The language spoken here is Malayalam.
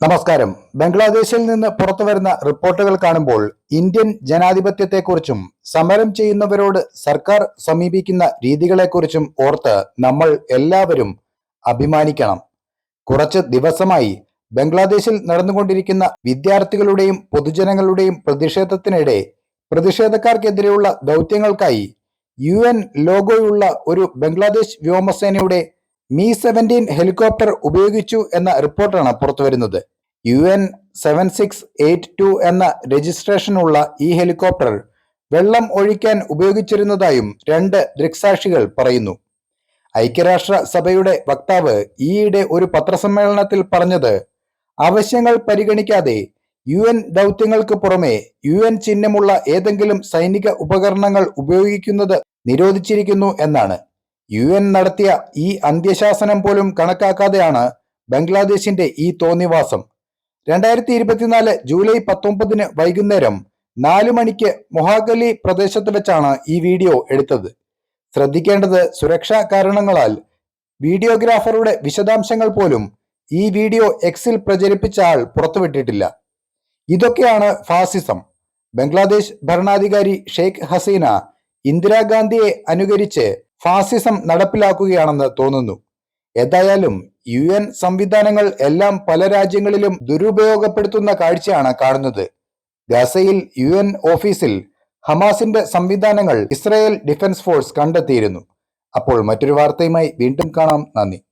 നമസ്കാരം. ബംഗ്ലാദേശിൽ നിന്ന് പുറത്തു വരുന്ന റിപ്പോർട്ടുകൾ കാണുമ്പോൾ ഇന്ത്യൻ ജനാധിപത്യത്തെക്കുറിച്ചും സമരം ചെയ്യുന്നവരോട് സർക്കാർ സമീപിക്കുന്ന രീതികളെക്കുറിച്ചും ഓർത്ത് നമ്മൾ എല്ലാവരും അഭിമാനിക്കണം. കുറച്ച് ദിവസമായി ബംഗ്ലാദേശിൽ നടന്നുകൊണ്ടിരിക്കുന്ന വിദ്യാർത്ഥികളുടെയും പൊതുജനങ്ങളുടെയും പ്രതിഷേധത്തിനിടെ പ്രതിഷേധക്കാർക്കെതിരെയുള്ള ദൗത്യങ്ങൾക്കായി യു എൻ ലോഗോയുള്ള ഒരു ബംഗ്ലാദേശ് വ്യോമസേനയുടെ മീ സെവന്റീൻ ഹെലികോപ്റ്റർ ഉപയോഗിച്ചു എന്ന റിപ്പോർട്ടാണ് പുറത്തുവരുന്നത് U N seven six eight two എന്ന രജിസ്ട്രേഷനുള്ള ഈ ഹെലികോപ്റ്റർ വെള്ളം ഒഴിക്കാൻ ഉപയോഗിച്ചിരുന്നതായും രണ്ട് ദൃക്സാക്ഷികൾ പറയുന്നു. ഐക്യരാഷ്ട്ര സഭയുടെ വക്താവ് ഈയിടെ ഒരു പത്രസമ്മേളനത്തിൽ പറഞ്ഞത് ആവശ്യങ്ങൾ പരിഗണിക്കാതെ യു എൻ ദൗത്യങ്ങൾക്ക് പുറമെ യു എൻ ചിഹ്നമുള്ള ഏതെങ്കിലും സൈനിക ഉപകരണങ്ങൾ ഉപയോഗിക്കുന്നത് നിരോധിച്ചിരിക്കുന്നു എന്നാണ്. യു എൻ നടത്തിയ ഈ അന്ത്യശാസനം പോലും കണക്കാക്കാതെയാണ് ബംഗ്ലാദേശിന്റെ ഈ തോന്നിവാസം. രണ്ടായിരത്തി ഇരുപത്തിനാല് ജൂലൈ പത്തൊമ്പതിന് വൈകുന്നേരം നാലു മണിക്ക് മൊഹാഗലി പ്രദേശത്ത് വെച്ചാണ് ഈ വീഡിയോ എടുത്തത്. ശ്രദ്ധിക്കേണ്ടത് സുരക്ഷാ കാരണങ്ങളാൽ വീഡിയോഗ്രാഫറുടെ വിശദാംശങ്ങൾ പോലും ഈ വീഡിയോ എക്സിൽ പ്രചരിപ്പിച്ച ആൾ പുറത്തുവിട്ടിട്ടില്ല. ഇതൊക്കെയാണ് ഫാസിസം. ബംഗ്ലാദേശ് ഭരണാധികാരി ഷെയ്ഖ് ഹസീന ഇന്ദിരാഗാന്ധിയെ അനുകരിച്ച് ഫാസിസം നടപ്പിലാക്കുകയാണെന്ന് തോന്നുന്നു. ഏതായാലും യു എൻ സംവിധാനങ്ങൾ എല്ലാം പല രാജ്യങ്ങളിലും ദുരുപയോഗപ്പെടുത്തുന്ന കാഴ്ചയാണ് കാണുന്നത്. ഗസയിൽ യു എൻ ഓഫീസിൽ ഹമാസിന്റെ സംവിധാനങ്ങൾ ഇസ്രായേൽ ഡിഫൻസ് ഫോഴ്സ് കണ്ടെത്തിയിരുന്നു. അപ്പോൾ മറ്റൊരു വാർത്തയുമായി വീണ്ടും കാണാം. നന്ദി.